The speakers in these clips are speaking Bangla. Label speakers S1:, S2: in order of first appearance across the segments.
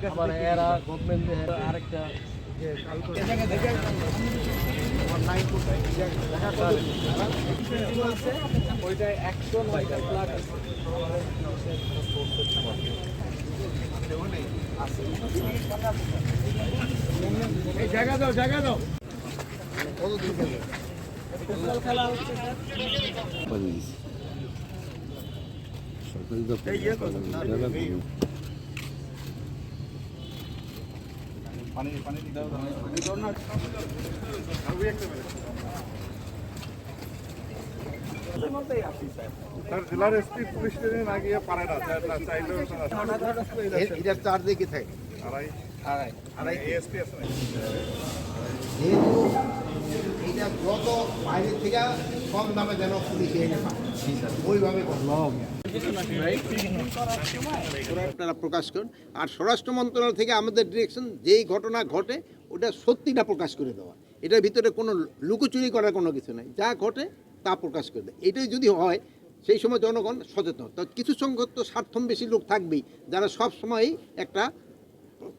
S1: হেরা গভর্নমেন্ট আরেকটা ওইটা নয়টা এই জায়গা দাও জায়গা দাও। খেলা হচ্ছে
S2: সরকারি দপ্তর জায়গা করুন।
S3: স্যার জেলার এসপি পুলিশ ট্রেনে না গিয়ে পারে না চাইলেও তারা
S2: এটার চার্জ থাকে।
S3: আড়াই
S1: আড়াই
S3: আড়াই এএসপি আছে
S2: যেহেতু এটা যত বাইরের থেকে কম দামে যেন পুলিশ এনে পায়। ওইভাবে আপনারা প্রকাশ করুন। আর স্বরাষ্ট্র মন্ত্রণালয় থেকে আমাদের ডিরেকশন যেই ঘটনা ঘটে, ওটা সত্যিটা প্রকাশ করে দেওয়া। এটার ভিতরে কোনো লুকোচুরি করার কোনো কিছু নাই। যা ঘটে, তা প্রকাশ করে দেয় এটাই যদি হয়, সেই সময় জনগণ সচেতন তো কিছু সংখ্যক তো স্বার্থম বেশি লোক থাকবেই, যারা সব সময়ই একটা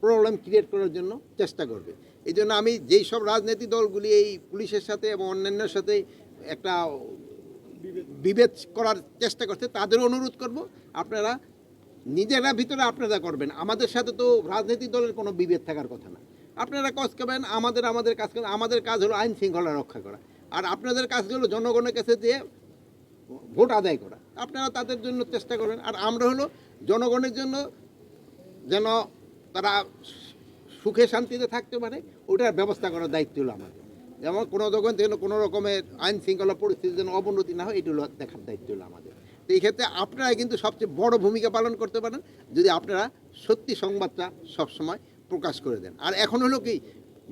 S2: প্রবলেম ক্রিয়েট করার জন্য চেষ্টা করবে। এই জন্য আমি যেই সব রাজনৈতিক দলগুলি এই পুলিশের সাথে এবং অন্যান্যের সাথে একটা বিভেদ করার চেষ্টা করছে তাদেরও অনুরোধ করব, আপনারা নিজেরা ভিতরে আপনারা করবেন। আমাদের সাথে তো রাজনৈতিক দলের কোনো বিভেদ থাকার কথা না। আপনারা কাজ করবেন, আমাদের আমাদের কাজ করবেন, আমাদের কাজ হলো আইন শৃঙ্খলা রক্ষা করা। আর আপনাদের কাজ হলো জনগণের কাছে যে ভোট আদায় করা। আপনারা তাদের জন্য চেষ্টা করবেন। আর আমরা হলো জনগণের জন্য যেন তারা সুখে শান্তিতে থাকতে পারে, ওটার ব্যবস্থা করার দায়িত্ব হলো আমাদের। যেমন কোনো দোকান থেকে কোনো রকমের আইন শৃঙ্খলা পরিস্থিতি যেন অবনতি না হয়, এটি দেখার দায়িত্ব হলো আমাদের। তো এই ক্ষেত্রে আপনারা কিন্তু সবচেয়ে বড় ভূমিকা পালন করতে পারেন, যদি আপনারা সত্যি সংবাদটা সবসময় প্রকাশ করে দেন। আর এখন হলো কি,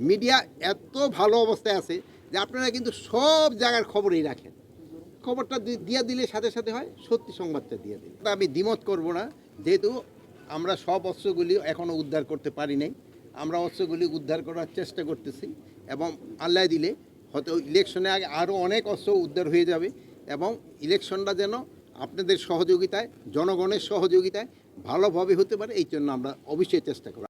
S2: মিডিয়া এত ভালো অবস্থায় আছে যে আপনারা কিন্তু সব জায়গার খবরই রাখেন। খবরটা দিয়ে দিলে সাথে সাথে হয়, সত্যি সংবাদটা দিয়ে দিন আমি দ্বিমত করব না, যেহেতু আমরা সব অস্ত্রগুলি এখনও উদ্ধার করতে পারি নাই। আমরা অস্ত্রগুলি উদ্ধার করার চেষ্টা করতেছি এবং আল্লাহ দিলে হয়তো ইলেকশনে আগে আরও অনেক অস্ত্র উদ্ধার হয়ে যাবে এবং ইলেকশনটা যেন আপনাদের সহযোগিতায়, জনগণের সহযোগিতায় ভালোভাবে হতে পারে, এই জন্য আমরা অবশ্যই চেষ্টা করব।